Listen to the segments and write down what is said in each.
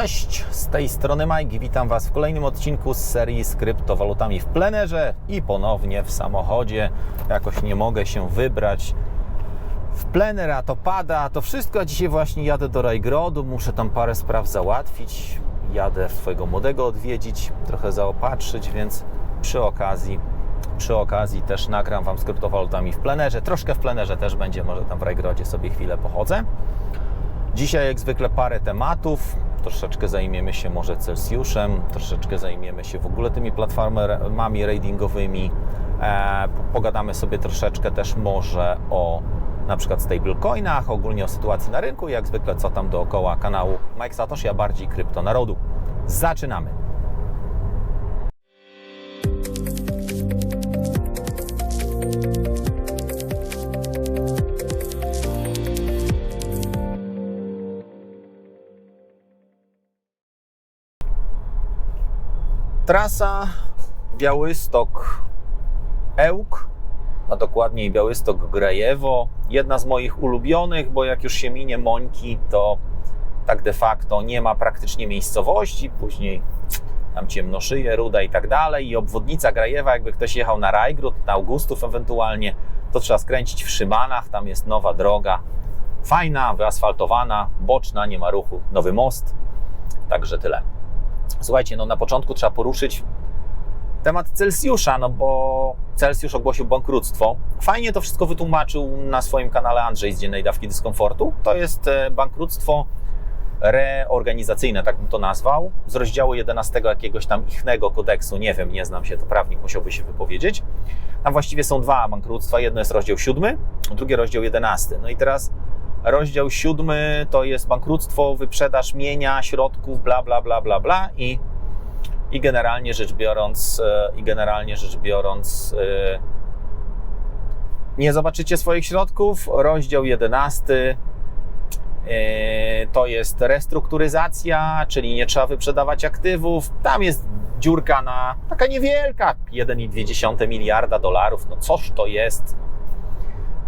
Cześć, z tej strony Mike. Witam Was w kolejnym odcinku z serii z kryptowalutami w plenerze i ponownie w samochodzie. Jakoś nie mogę się wybrać w plener, a to pada, a to wszystko. A dzisiaj właśnie jadę do Rajgrodu, muszę tam parę spraw załatwić. Jadę swojego młodego odwiedzić, trochę zaopatrzyć, więc przy okazji przy okazji też nagram Wam z kryptowalutami w plenerze. Troszkę w plenerze też będzie, może tam w Rajgrodzie sobie chwilę pochodzę. Dzisiaj jak zwykle parę tematów. Troszeczkę zajmiemy się może Celsjuszem, troszeczkę zajmiemy się w ogóle tymi platformami ratingowymi. E, pogadamy sobie troszeczkę też może o na przykład stablecoinach, ogólnie o sytuacji na rynku, jak zwykle co tam dookoła kanału Mike Satoshi, a bardziej krypto narodu. Zaczynamy! Trasa Białystok Ełk, a dokładniej Białystok Grajewo. Jedna z moich ulubionych, bo jak już się minie Mońki, to tak de facto nie ma praktycznie miejscowości. Później tam Ciemnoszyje, Ruda i tak dalej. I obwodnica Grajewa, jakby ktoś jechał na Rajgród, na Augustów ewentualnie, to trzeba skręcić w Szymanach. Tam jest nowa droga. Fajna, wyasfaltowana, boczna, nie ma ruchu, nowy most. Także tyle. Słuchajcie, no na początku trzeba poruszyć temat Celsjusza, no bo Celsjusz ogłosił bankructwo. Fajnie to wszystko wytłumaczył na swoim kanale Andrzej z Dziennej Dawki Dyskomfortu. To jest e, bankructwo reorganizacyjne, tak bym to nazwał, z rozdziału 11 jakiegoś tam ichnego kodeksu, nie wiem, nie znam się, to prawnik musiałby się wypowiedzieć. Tam właściwie są dwa bankructwa, jedno jest rozdział 7, drugie rozdział 11. No i teraz Rozdział siódmy to jest bankructwo, wyprzedaż mienia, środków, bla, bla, bla, bla, bla i, i generalnie rzecz biorąc, e, i generalnie rzecz biorąc, e, nie zobaczycie swoich środków. Rozdział jedenasty e, to jest restrukturyzacja, czyli nie trzeba wyprzedawać aktywów. Tam jest dziurka na taka niewielka, 1,2 miliarda dolarów. No coż to jest?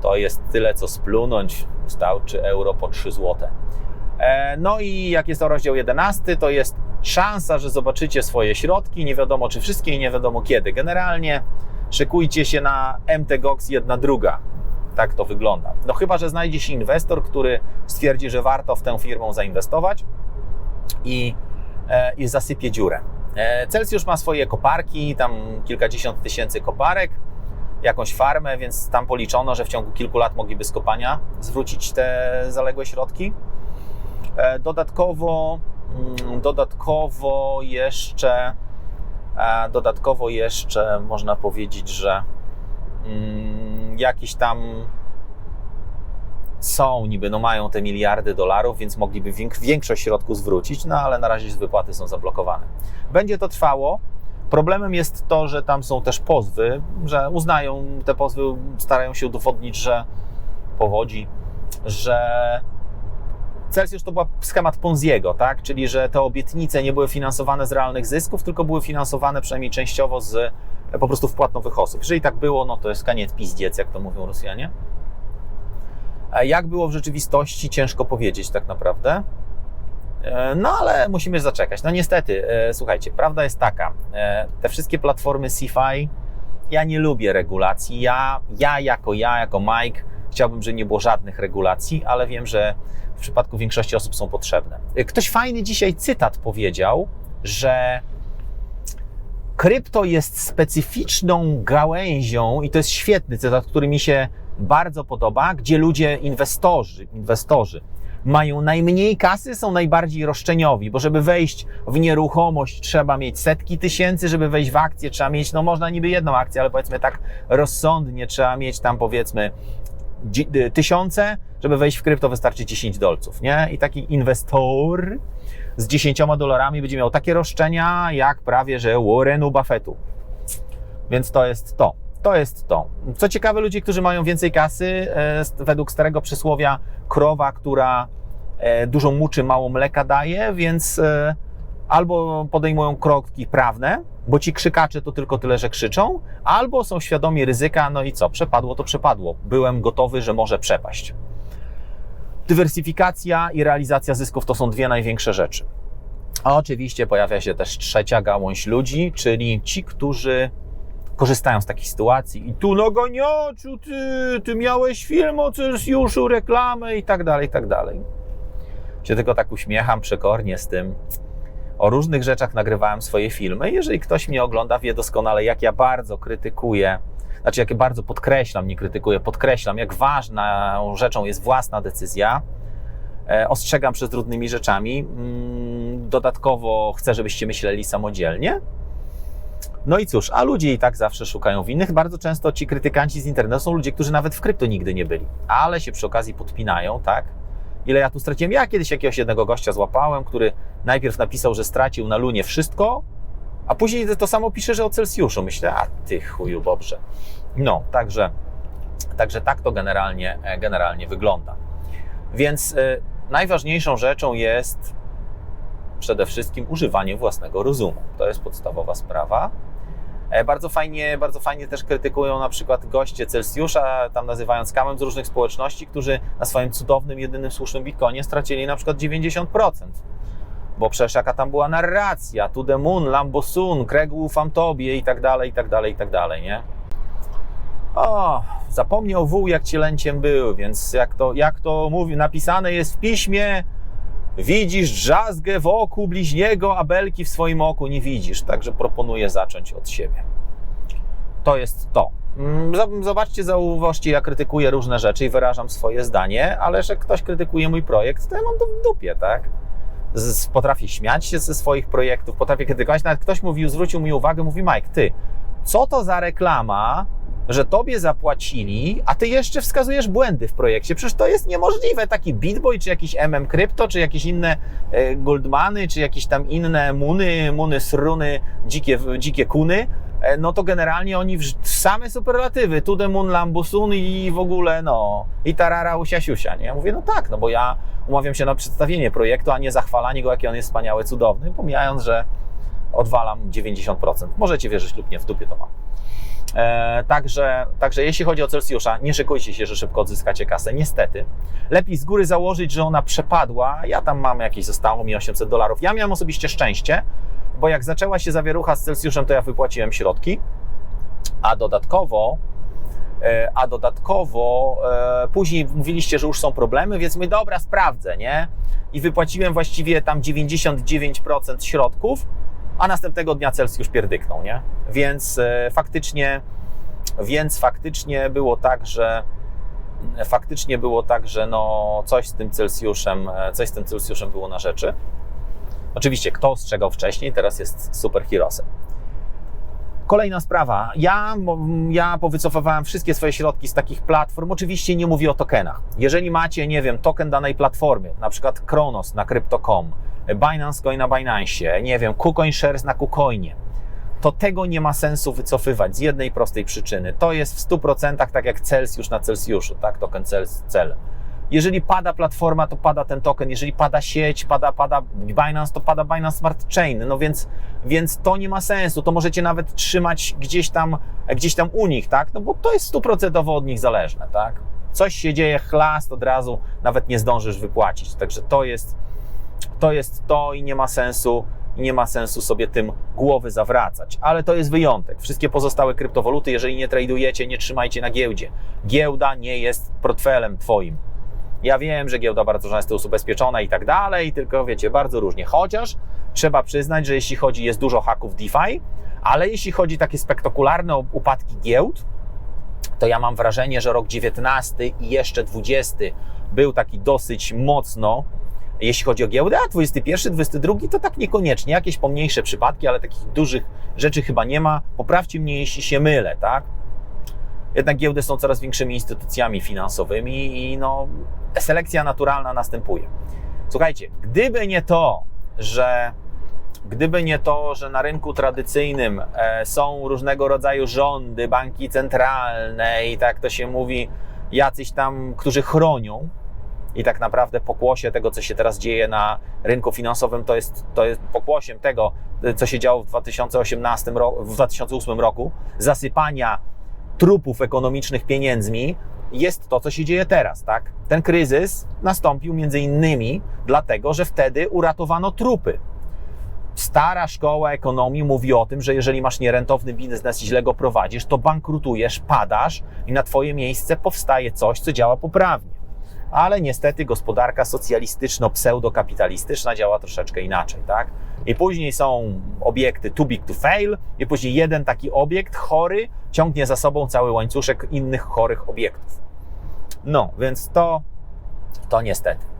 To jest tyle, co splunąć czy euro po 3 zł. E, no i jak jest to rozdział 11, to jest szansa, że zobaczycie swoje środki, nie wiadomo czy wszystkie i nie wiadomo kiedy. Generalnie szykujcie się na MTGOX jedna druga. Tak to wygląda. No chyba, że znajdzie się inwestor, który stwierdzi, że warto w tę firmę zainwestować i, e, i zasypie dziurę. E, Celsjusz ma swoje koparki, tam kilkadziesiąt tysięcy koparek jakąś farmę, więc tam policzono, że w ciągu kilku lat mogliby z kopania zwrócić te zaległe środki. E, dodatkowo, mm, dodatkowo jeszcze, e, dodatkowo jeszcze można powiedzieć, że mm, jakiś tam są niby, no mają te miliardy dolarów, więc mogliby większość środków zwrócić, no ale na razie wypłaty są zablokowane. Będzie to trwało Problemem jest to, że tam są też pozwy, że uznają te pozwy, starają się udowodnić, że powodzi, że Celsjusz to był schemat Ponziego, tak? czyli że te obietnice nie były finansowane z realnych zysków, tylko były finansowane przynajmniej częściowo z po prostu wpłat nowych osób. Jeżeli tak było, no to jest koniec pizdziec, jak to mówią Rosjanie. A jak było w rzeczywistości, ciężko powiedzieć tak naprawdę. E, no ale musimy zaczekać. No niestety, e, słuchajcie, prawda jest taka, e, te wszystkie platformy CFI, ja nie lubię regulacji. Ja, ja jako ja, jako Mike, chciałbym, żeby nie było żadnych regulacji, ale wiem, że w przypadku większości osób są potrzebne. Ktoś fajny dzisiaj cytat powiedział, że krypto jest specyficzną gałęzią i to jest świetny cytat, który mi się bardzo podoba, gdzie ludzie, inwestorzy, inwestorzy mają najmniej kasy, są najbardziej roszczeniowi, bo żeby wejść w nieruchomość trzeba mieć setki tysięcy, żeby wejść w akcję trzeba mieć, no można niby jedną akcję, ale powiedzmy tak rozsądnie trzeba mieć tam powiedzmy y, tysiące, żeby wejść w krypto wystarczy 10 dolców, nie? I taki inwestor z 10 dolarami będzie miał takie roszczenia jak prawie, że Warrenu Buffettu. Więc to jest to. To jest to. Co ciekawe, ludzie, którzy mają więcej kasy, e, według starego przysłowia, krowa, która e, dużo muczy, mało mleka daje, więc e, albo podejmują kroki prawne, bo ci krzykacze to tylko tyle, że krzyczą, albo są świadomi ryzyka, no i co, przepadło to przepadło. Byłem gotowy, że może przepaść. Dywersyfikacja i realizacja zysków to są dwie największe rzeczy. A oczywiście pojawia się też trzecia gałąź ludzi, czyli ci, którzy korzystają z takich sytuacji i tu naganiaczu, ty, ty miałeś film o Celsjuszu, reklamę i tak dalej, i tak dalej. Się tylko tak uśmiecham przekornie z tym. O różnych rzeczach nagrywałem swoje filmy. Jeżeli ktoś mnie ogląda, wie doskonale, jak ja bardzo krytykuję, znaczy jak ja bardzo podkreślam, nie krytykuję, podkreślam, jak ważną rzeczą jest własna decyzja. E, ostrzegam przed trudnymi rzeczami. Mm, dodatkowo chcę, żebyście myśleli samodzielnie. No i cóż, a ludzie i tak zawsze szukają winnych. Bardzo często ci krytykanci z internetu są ludzie, którzy nawet w krypto nigdy nie byli, ale się przy okazji podpinają, tak? Ile ja tu straciłem? Ja kiedyś jakiegoś jednego gościa złapałem, który najpierw napisał, że stracił na Lunie wszystko, a później to samo pisze, że o Celsjuszu. Myślę, a ty chuju bobrze. No, także, także tak to generalnie, e, generalnie wygląda. Więc y, najważniejszą rzeczą jest przede wszystkim używanie własnego rozumu. To jest podstawowa sprawa. E, bardzo fajnie, bardzo fajnie też krytykują na przykład goście Celsjusza, tam nazywając skamem z różnych społeczności, którzy na swoim cudownym, jedynym słusznym bitcoinie stracili na przykład 90%. Bo przecież jaka tam była narracja, to the moon, Lambo Sun, Craig ufam tobie i tak dalej, i tak dalej, i tak dalej, nie? O, zapomniał wół jak cielęciem był, więc jak to, jak to mówi, napisane jest w piśmie, Widzisz drzazgę wokół bliźniego, a belki w swoim oku nie widzisz. Także proponuję zacząć od siebie. To jest to. Mm, zobaczcie, zauważcie, ja krytykuję różne rzeczy i wyrażam swoje zdanie, ale że ktoś krytykuje mój projekt, to ja mam to w dupie, tak? Potrafię śmiać się ze swoich projektów, potrafię krytykować. Nawet ktoś mówił, zwrócił mi uwagę, mówi Mike, ty, co to za reklama, że tobie zapłacili, a ty jeszcze wskazujesz błędy w projekcie. Przecież to jest niemożliwe. Taki Bitboy, czy jakiś MM Crypto, czy jakieś inne e, Goldmany, czy jakieś tam inne Muny, Muny, Sruny, dzikie, dzikie Kuny, e, no to generalnie oni w same superlatywy, tu Moon, Lambusun i w ogóle no, i tarara usia siusia, nie? Ja mówię, no tak, no bo ja umawiam się na przedstawienie projektu, a nie zachwalanie go, jaki on jest wspaniały, cudowny, pomijając, że odwalam 90%. Możecie wierzyć lub nie, w dupie to mam. E, także, także jeśli chodzi o Celsjusza, nie szykujcie się, że szybko odzyskacie kasę. Niestety. Lepiej z góry założyć, że ona przepadła. Ja tam mam jakieś, zostało mi 800 dolarów. Ja miałem osobiście szczęście, bo jak zaczęła się zawierucha z Celsjuszem, to ja wypłaciłem środki, a dodatkowo e, a dodatkowo e, później mówiliście, że już są problemy, więc my dobra, sprawdzę, nie? I wypłaciłem właściwie tam 99% środków, a następnego dnia Celsjusz pierdyknął, nie? Więc e, faktycznie, więc faktycznie było tak, że faktycznie było tak, że no coś z tym Celsjuszem, e, coś z tym Celsjuszem było na rzeczy. Oczywiście, kto ostrzegał wcześniej, teraz jest superherosem. Kolejna sprawa. Ja, ja powycofywałem wszystkie swoje środki z takich platform. Oczywiście nie mówię o tokenach. Jeżeli macie, nie wiem, token danej platformy, na przykład Kronos na Crypto.com, Binance Coin na Binance, nie wiem, KuCoin Shares na KuCoinie, to tego nie ma sensu wycofywać z jednej prostej przyczyny. To jest w 100% tak jak Celsjusz na Celsjuszu, tak, token Cel. Jeżeli pada platforma, to pada ten token. Jeżeli pada sieć, pada, pada Binance, to pada Binance Smart Chain. No więc, więc to nie ma sensu. To możecie nawet trzymać gdzieś tam, gdzieś tam u nich, tak? No bo to jest stuprocentowo od nich zależne, tak? Coś się dzieje, chlast od razu, nawet nie zdążysz wypłacić. Także to jest, to jest to i nie ma sensu nie ma sensu sobie tym głowy zawracać. Ale to jest wyjątek. Wszystkie pozostałe kryptowaluty, jeżeli nie tradujecie, nie trzymajcie na giełdzie. Giełda nie jest portfelem Twoim. Ja wiem, że giełda bardzo często jest ubezpieczona i tak dalej, tylko wiecie, bardzo różnie. Chociaż trzeba przyznać, że jeśli chodzi, jest dużo haków DeFi, ale jeśli chodzi takie spektakularne upadki giełd, to ja mam wrażenie, że rok 19 i jeszcze 20 był taki dosyć mocno jeśli chodzi o giełdę, a 21, 22 to tak niekoniecznie. Jakieś pomniejsze przypadki, ale takich dużych rzeczy chyba nie ma. Poprawcie mnie, jeśli się mylę, tak? Jednak giełdy są coraz większymi instytucjami finansowymi i no, selekcja naturalna następuje. Słuchajcie, gdyby nie to, że gdyby nie to, że na rynku tradycyjnym e, są różnego rodzaju rządy, banki centralne i tak to się mówi, jacyś tam, którzy chronią i tak naprawdę pokłosie tego, co się teraz dzieje na rynku finansowym, to jest, to jest pokłosiem tego, co się działo w 2018 roku, w 2008 roku, zasypania trupów ekonomicznych pieniędzmi, jest to, co się dzieje teraz, tak? Ten kryzys nastąpił między innymi dlatego, że wtedy uratowano trupy. Stara szkoła ekonomii mówi o tym, że jeżeli masz nierentowny biznes i źle go prowadzisz, to bankrutujesz, padasz i na twoje miejsce powstaje coś, co działa poprawnie. Ale niestety gospodarka socjalistyczno-pseudokapitalistyczna działa troszeczkę inaczej, tak? I później są obiekty too big to fail, i później jeden taki obiekt chory ciągnie za sobą cały łańcuszek innych chorych obiektów. No, więc to, to niestety.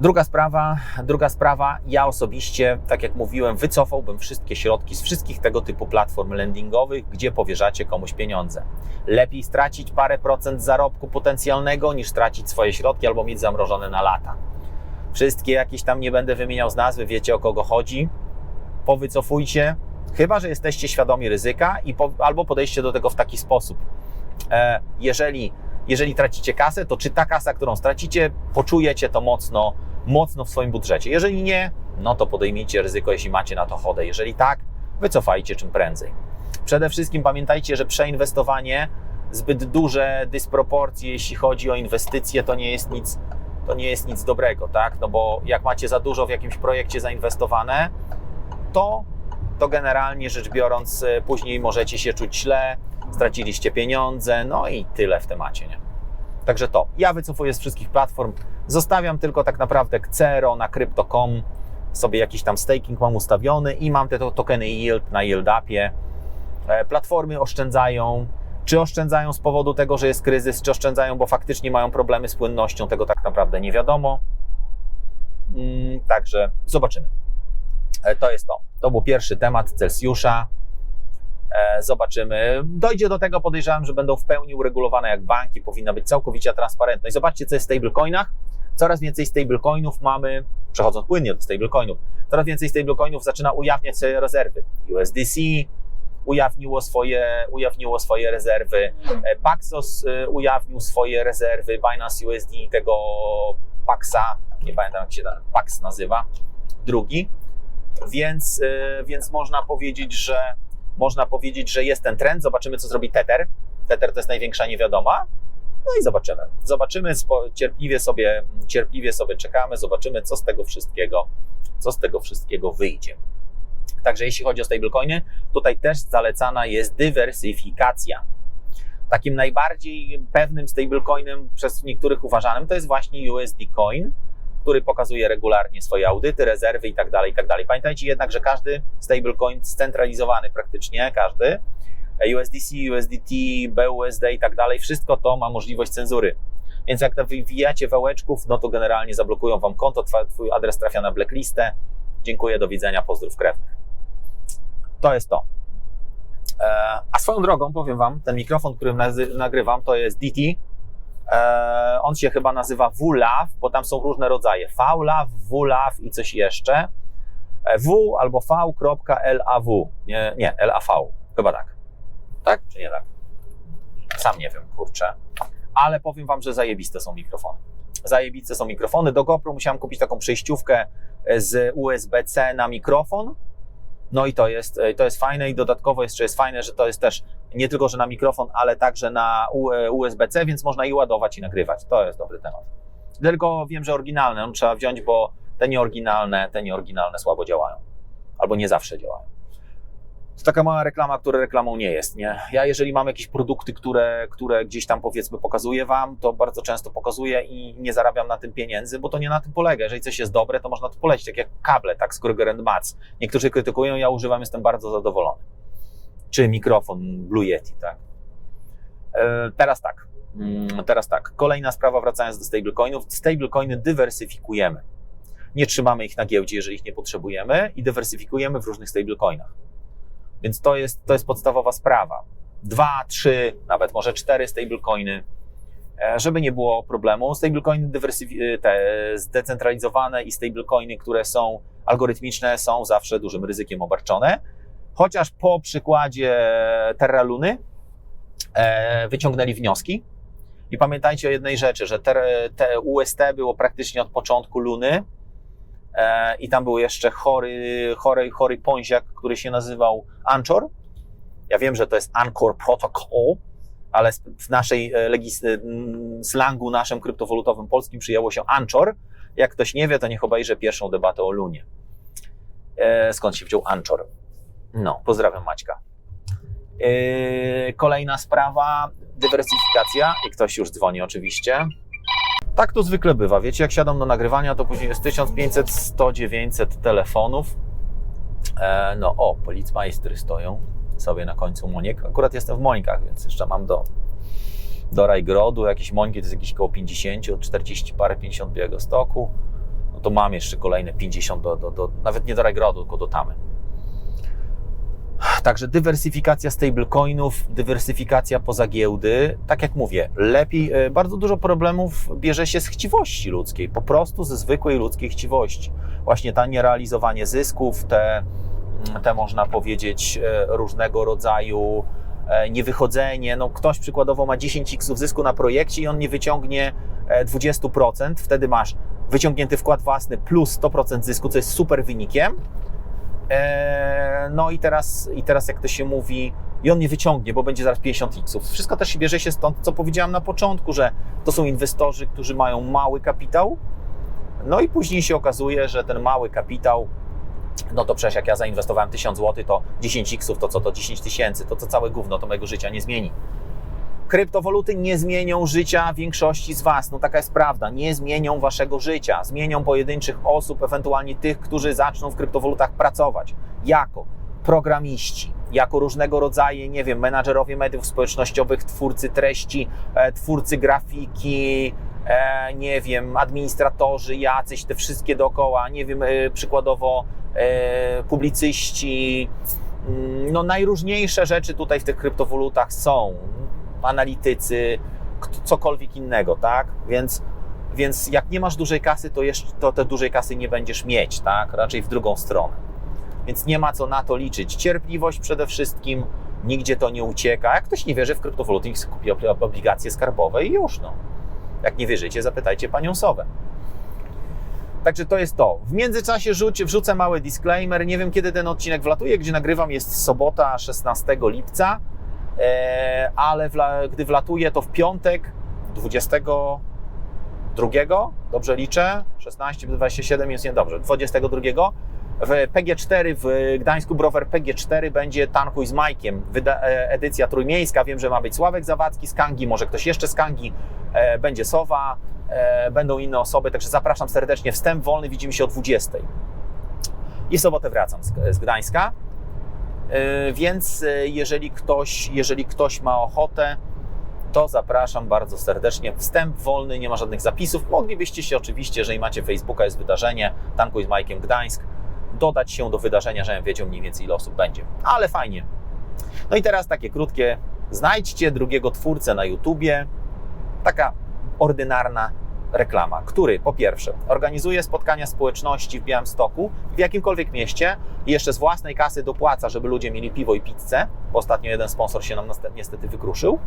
Druga sprawa, druga sprawa, ja osobiście, tak jak mówiłem, wycofałbym wszystkie środki z wszystkich tego typu platform lendingowych, gdzie powierzacie komuś pieniądze. Lepiej stracić parę procent zarobku potencjalnego, niż stracić swoje środki albo mieć zamrożone na lata. Wszystkie jakieś tam nie będę wymieniał z nazwy, wiecie o kogo chodzi. Powycofujcie, chyba że jesteście świadomi ryzyka i po, albo podejście do tego w taki sposób. E, jeżeli jeżeli tracicie kasę, to czy ta kasa, którą stracicie, poczujecie to mocno, mocno w swoim budżecie. Jeżeli nie, no to podejmijcie ryzyko, jeśli macie na to chodę. Jeżeli tak, wycofajcie czym prędzej. Przede wszystkim pamiętajcie, że przeinwestowanie, zbyt duże dysproporcje, jeśli chodzi o inwestycje, to nie jest nic, to nie jest nic dobrego, tak? No bo jak macie za dużo w jakimś projekcie zainwestowane, to, to generalnie rzecz biorąc, y, później możecie się czuć źle, straciliście pieniądze, no i tyle w temacie, nie? Także to, ja wycofuję z wszystkich platform, zostawiam tylko tak naprawdę Cero na Crypto.com, sobie jakiś tam staking mam ustawiony i mam te tokeny yield na YieldUpie. E, platformy oszczędzają, czy oszczędzają z powodu tego, że jest kryzys, czy oszczędzają, bo faktycznie mają problemy z płynnością, tego tak naprawdę nie wiadomo. Mm, także zobaczymy. E, to jest to. To był pierwszy temat Celsjusza. E, zobaczymy. Dojdzie do tego, podejrzewam, że będą w pełni uregulowane jak banki, powinna być całkowicie transparentność. Zobaczcie, co jest w stablecoinach. Coraz więcej stablecoinów mamy, przechodząc płynnie do stablecoinów, coraz więcej stablecoinów zaczyna ujawniać swoje rezerwy. USDC ujawniło swoje, ujawniło swoje rezerwy, e, Paxos e, ujawnił swoje rezerwy, Binance USD tego Paxa, nie pamiętam jak się ten Pax nazywa, drugi. Więc, więc można powiedzieć, że można powiedzieć, że jest ten trend. Zobaczymy, co zrobi Tether. Tether to jest największa niewiadoma. No i zobaczymy. Zobaczymy, cierpliwie sobie, cierpliwie sobie czekamy, zobaczymy, co z tego wszystkiego, co z tego wszystkiego wyjdzie. Także jeśli chodzi o stablecoiny, tutaj też zalecana jest dywersyfikacja. Takim najbardziej pewnym stablecoinem przez niektórych uważanym to jest właśnie USD Coin, który pokazuje regularnie swoje audyty, rezerwy i tak dalej, i tak. Pamiętajcie jednak, że każdy stablecoin scentralizowany praktycznie, każdy, USDC, USDT, BUSD i tak wszystko to ma możliwość cenzury. Więc jak wywijacie wałeczków, no to generalnie zablokują wam konto, twój adres trafia na blacklistę. Dziękuję, do widzenia, pozdrów krewnych. To jest to. E, a swoją drogą powiem wam, ten mikrofon, którym nagrywam, to jest DT E, on się chyba nazywa WLAW, bo tam są różne rodzaje. VLAW, WLAW i coś jeszcze. E, w albo V.LAW. Nie, nie, LAV. Chyba tak. Tak czy nie tak? Sam nie wiem, kurczę. Ale powiem Wam, że zajebiste są mikrofony. Zajebiste są mikrofony. Do GoPro musiałem kupić taką przejściówkę z USB-C na mikrofon no i to jest, e, to jest fajne i dodatkowo jeszcze jest fajne, że to jest też nie tylko, że na mikrofon, ale także na USB-C, więc można i ładować i nagrywać. To jest dobry temat. Tylko wiem, że oryginalne no, trzeba wziąć, bo te nieoryginalne, te nieoryginalne słabo działają. Albo nie zawsze działają. To taka mała reklama, która reklamą nie jest. Nie? Ja jeżeli mam jakieś produkty, które, które gdzieś tam powiedzmy pokazuję Wam, to bardzo często pokazuję i nie zarabiam na tym pieniędzy, bo to nie na tym polega. Jeżeli coś jest dobre, to można to polecić, tak jak kable, tak z Kruger Mats. Niektórzy krytykują, ja używam, jestem bardzo zadowolony. Czy mikrofon Blue Yeti, tak. E, teraz tak. Mm, teraz tak. Kolejna sprawa, wracając do stablecoinów. Stablecoiny dywersyfikujemy. Nie trzymamy ich na giełdzie, jeżeli ich nie potrzebujemy i dywersyfikujemy w różnych stablecoinach. Więc to jest, to jest podstawowa sprawa. Dwa, trzy, nawet może cztery stablecoiny, e, żeby nie było problemu. Stablecoiny e, te zdecentralizowane i stablecoiny, które są algorytmiczne, są zawsze dużym ryzykiem obarczone. Chociaż po przykładzie Terra Luny e, wyciągnęli wnioski. I pamiętajcie o jednej rzeczy, że te, te UST było praktycznie od początku Luny, i tam był jeszcze chory, chory, chory pąziak, który się nazywał Anchor. Ja wiem, że to jest Anchor Protocol, ale w naszej e, legis- e, slangu naszym kryptowalutowym polskim przyjęło się Anchor. Jak ktoś nie wie, to niech obejrzy pierwszą debatę o Lunie. e, skąd się wziął Anchor. No, pozdrawiam Maćka. E, kolejna sprawa, dywersyfikacja. I ktoś już dzwoni oczywiście. Tak to zwykle bywa. Wiecie, jak siadam do nagrywania, to później jest 1500, 100, 900 telefonów. E, no, o, policmajstry stoją sobie na końcu Moniek. Akurat jestem w Mońkach, więc jeszcze mam do, do Rajgrodu jakieś Mońki, to jest jakieś około 50, 40 parę, 50 biego stoku. No to mam jeszcze kolejne 50 do, do, do nawet nie do Rajgrodu, tylko do Tamy. Także dywersyfikacja stablecoinów, dywersyfikacja poza giełdy. Tak jak mówię, lepiej, e, bardzo dużo problemów bierze się z chciwości ludzkiej, po prostu ze zwykłej ludzkiej chciwości. Właśnie ta nierealizowanie zysków, te, te można powiedzieć e, różnego rodzaju e, niewychodzenie. No, ktoś przykładowo ma 10 x zysku na projekcie i on nie wyciągnie 20%, wtedy masz wyciągnięty wkład własny plus 100% zysku, co jest super wynikiem no i teraz, i teraz jak to się mówi, i on nie wyciągnie, bo będzie zaraz 50 x Wszystko też bierze się stąd, co powiedziałem na początku, że to są inwestorzy, którzy mają mały kapitał, no i później się okazuje, że ten mały kapitał, no to przecież jak ja zainwestowałem 1000 zł, to 10 x to co, to 10 tysięcy, to co całe gówno, to mojego życia nie zmieni. Kryptowaluty nie zmienią życia większości z Was. No taka jest prawda. Nie zmienią Waszego życia. Zmienią pojedynczych osób, ewentualnie tych, którzy zaczną w kryptowalutach pracować. Jako programiści, jako różnego rodzaju, nie wiem, menadżerowie mediów społecznościowych, twórcy treści, e, twórcy grafiki, e, nie wiem, administratorzy, jacyś, te wszystkie dookoła, nie wiem, e, przykładowo publicyści, mm, no najróżniejsze rzeczy tutaj w tych kryptowalutach są analitycy, cokolwiek innego, tak? Więc, więc jak nie masz dużej kasy, to, jeszcze, to te dużej kasy nie będziesz mieć, tak? Raczej w drugą stronę. Więc nie ma co na to liczyć. Cierpliwość przede wszystkim, nigdzie to nie ucieka. Jak ktoś nie wierzy w kryptowaluty, niech kupi obligacje skarbowe i już, no. Jak nie wierzycie, zapytajcie panią Sowę. Także to jest to. W międzyczasie rzuć, wrzucę mały disclaimer. Nie wiem, kiedy ten odcinek wlatuje, gdzie nagrywam. Jest sobota, 16 lipca. E, ale gdy wlatuje to w piątek 22, dobrze liczę, 16, 27 jest niedobrze, 22 w PG4 w Gdańsku Brower PG4 będzie Tankuj z Majkiem, e, edycja trójmiejska. Wiem, że ma być Sławek Zawadzki z Kangi, może ktoś jeszcze z Kangi, e, będzie Sowa, będą inne osoby, także zapraszam serdecznie. Wstęp wolny, widzimy się o 20. I w sobotę wracam z Gdańska. E, więc e, jeżeli ktoś, jeżeli ktoś ma ochotę, to zapraszam bardzo serdecznie. Wstęp wolny, nie ma żadnych zapisów. Moglibyście się oczywiście, jeżeli macie Facebooka, jest wydarzenie Tankuj z Majkiem Gdańsk, dodać się do wydarzenia, żebym wiedział mniej więcej ile osób będzie. Ale fajnie. No i teraz takie krótkie. Znajdźcie drugiego twórcę na YouTubie. Taka ordynarna reklama, który po pierwsze organizuje spotkania społeczności w Białymstoku w jakimkolwiek mieście i jeszcze z własnej kasy dopłaca, żeby ludzie mieli piwo i pizzę, bo ostatnio jeden sponsor się nam niestety wykruszył.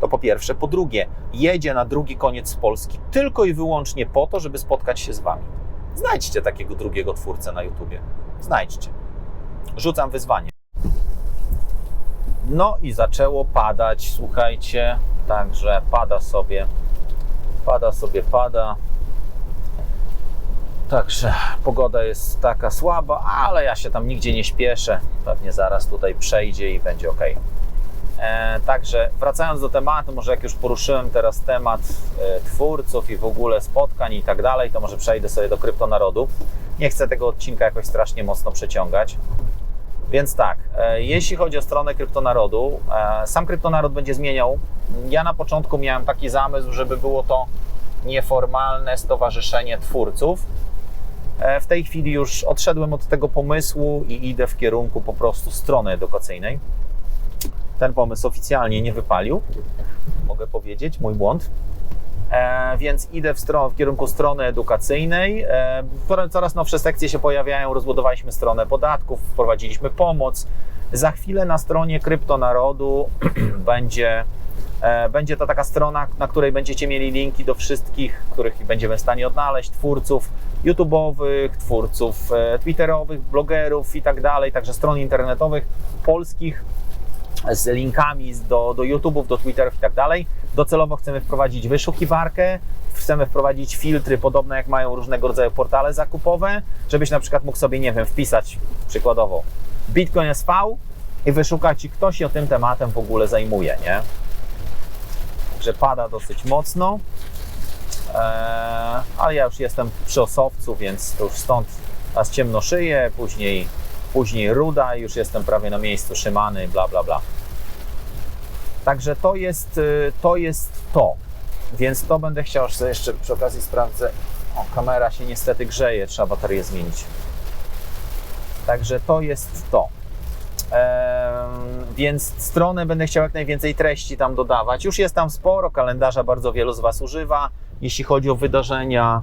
To po pierwsze. Po drugie, jedzie na drugi koniec Polski tylko i wyłącznie po to, żeby spotkać się z Wami. Znajdźcie takiego drugiego twórcę na YouTubie. Znajdźcie. Rzucam wyzwanie. No i zaczęło padać, słuchajcie, także pada sobie pada sobie, pada. Także pogoda jest taka słaba, ale ja się tam nigdzie nie śpieszę. Pewnie zaraz tutaj przejdzie i będzie ok. E, także wracając do tematu, może jak już poruszyłem teraz temat e, twórców i w ogóle spotkań i tak dalej, to może przejdę sobie do kryptonarodu. Nie chcę tego odcinka jakoś strasznie mocno przeciągać. Więc tak, e, jeśli chodzi o stronę kryptonarodu, e, sam kryptonaród będzie zmieniał. Ja na początku miałem taki zamysł, żeby było to nieformalne stowarzyszenie twórców. E, w tej chwili już odszedłem od tego pomysłu i idę w kierunku po prostu strony edukacyjnej. Ten pomysł oficjalnie nie wypalił, mogę powiedzieć, mój błąd. E, więc idę w, w, kierunku strony edukacyjnej. E, coraz nowsze sekcje się pojawiają, rozbudowaliśmy stronę podatków, wprowadziliśmy pomoc. Za chwilę na stronie Kryptonarodu będzie, e, będzie to taka strona, na której będziecie mieli linki do wszystkich, których będziemy w stanie odnaleźć, twórców YouTube'owych, twórców Twitterowych, blogerów i tak dalej, także stron internetowych polskich z linkami do, do YouTube'ów, do Twitterów i tak dalej. Docelowo chcemy wprowadzić wyszukiwarkę chcemy wprowadzić filtry podobne jak mają różnego rodzaju portale zakupowe, żebyś na przykład mógł sobie, nie wiem, wpisać przykładowo Bitcoin SV i wyszukać, czy ktoś się tym tematem w ogóle zajmuje, nie? Także pada dosyć mocno. Eee, ale ja już jestem przy osowcu, więc to już stąd raz ciemno szyję, później, później ruda już jestem prawie na miejscu szymany, bla bla bla. Także to jest y, to. Jest to. Więc to będę chciał sobie jeszcze przy okazji sprawdzę. O, kamera się niestety grzeje, trzeba baterię zmienić. Także to jest to. Więc stronę będę chciał jak najwięcej treści tam dodawać. Już jest tam sporo, kalendarza bardzo wielu z Was używa, jeśli chodzi o wydarzenia.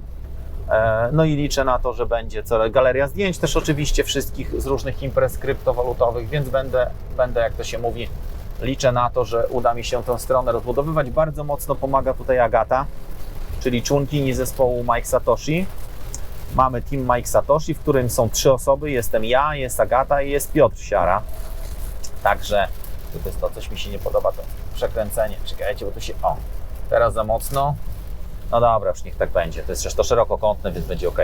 E, No i liczę na to, że będzie co galeria zdjęć też oczywiście wszystkich z różnych imprez kryptowalutowych, więc będę, będę jak to się mówi, liczę na to, że uda mi się tę stronę rozbudowywać. Bardzo mocno pomaga tutaj Agata, czyli członkini zespołu Mike Satoshi. Mamy team Mike Satoshi, w którym są trzy osoby. Jestem ja, jest Agata i jest Piotr Siara. Także to jest to, coś mi się nie podoba, to przekręcenie. Czekajcie, bo tu się... O, teraz za mocno. No dobra, już niech tak będzie. To jest zresztą szerokokątne, więc będzie ok.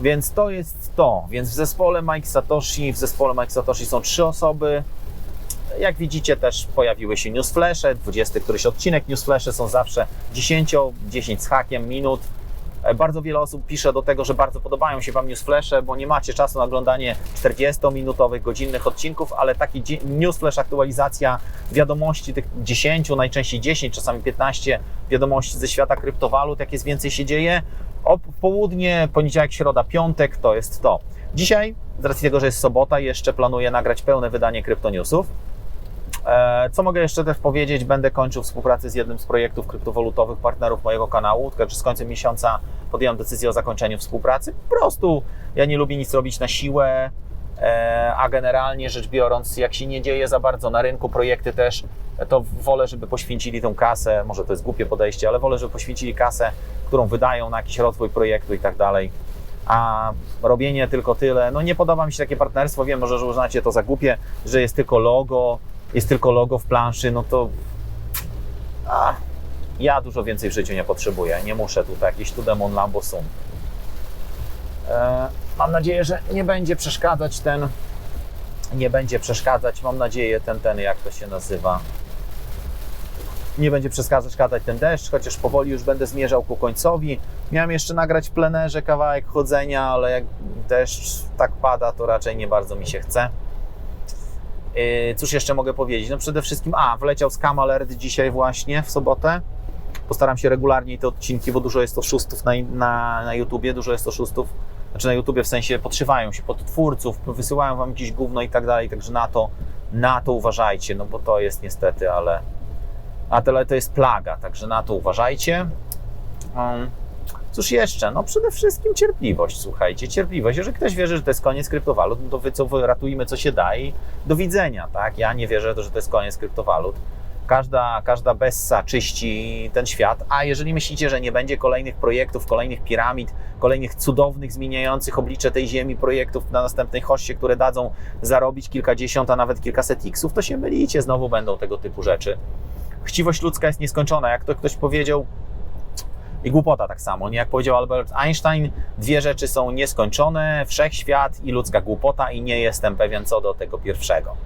Więc to jest to. Więc w zespole Mike Satoshi, w zespole Mike Satoshi są trzy osoby. Jak widzicie, też pojawiły się newsflasze. 20 któryś odcinek newsflasze są zawsze 10, 10 z hakiem minut. E, Bardzo wiele osób pisze do tego, że bardzo podobają się Wam newsflasze, bo nie macie czasu na oglądanie 40-minutowych, godzinnych odcinków, ale taki newsflash, aktualizacja wiadomości, tych 10, najczęściej 10, czasami 15 wiadomości ze świata kryptowalut, jak jest więcej się dzieje. O południe, poniedziałek, środa, piątek to jest to. Dzisiaj, z racji tego, że jest sobota, jeszcze planuję nagrać pełne wydanie kryptonewsów. E, Co mogę jeszcze też powiedzieć? Będę kończył współpracę z jednym z projektów kryptowalutowych partnerów mojego kanału, także z końcem miesiąca podjąłem decyzję o zakończeniu współpracy. Po prostu ja nie lubię nic robić na siłę, a generalnie rzecz biorąc, jak się nie dzieje za bardzo na rynku, projekty też, to wolę, żeby poświęcili tą kasę, może to jest głupie podejście, ale wolę, żeby poświęcili kasę, którą wydają na jakiś rozwój projektu i tak dalej. A robienie tylko tyle, no nie podoba mi się takie partnerstwo, wiem, może że uznacie to za głupie, że jest tylko logo, jest tylko logo w planszy, no to a, ja dużo więcej w życiu nie potrzebuję. Nie muszę tutaj jakiś tu demon Lambo sum. E, mam nadzieję, że nie będzie przeszkadzać ten nie będzie przeszkadzać, mam nadzieję, ten, ten, jak to się nazywa, nie będzie przeszkadzać ten deszcz, chociaż powoli już będę zmierzał ku końcowi. Miałem jeszcze nagrać plenerze kawałek chodzenia, ale jak deszcz tak pada, to raczej nie bardzo mi się chce. Yy, Cóż jeszcze mogę powiedzieć? No przede wszystkim, a, wleciał Scam Alert dzisiaj właśnie, w sobotę. Postaram się regularnie te odcinki, bo dużo jest oszustów na, na, na YouTubie, dużo jest oszustów. Znaczy na YouTubie w sensie podszywają się pod twórców, wysyłają wam jakieś gówno i tak dalej, także na to, na to uważajcie, no bo to jest niestety, ale a tyle to jest plaga, także na to uważajcie. Um, Cóż jeszcze? No przede wszystkim cierpliwość, słuchajcie, cierpliwość. Jeżeli ktoś wierzy, że to jest koniec kryptowalut, no to wy co, ratujmy co się da i do widzenia, tak? Ja nie wierzę, że to jest koniec kryptowalut. Każda, każda bessa czyści ten świat, a jeżeli myślicie, że nie będzie kolejnych projektów, kolejnych piramid, kolejnych cudownych, zmieniających oblicze tej ziemi projektów na następnej hoście, które dadzą zarobić kilkadziesiąt, a nawet kilkaset x-ów, to się mylicie, znowu będą tego typu rzeczy. Chciwość ludzka jest nieskończona. Jak to ktoś powiedział, i głupota tak samo. Nie jak powiedział Albert Einstein, dwie rzeczy są nieskończone: wszechświat i ludzka głupota, i nie jestem pewien co do tego pierwszego.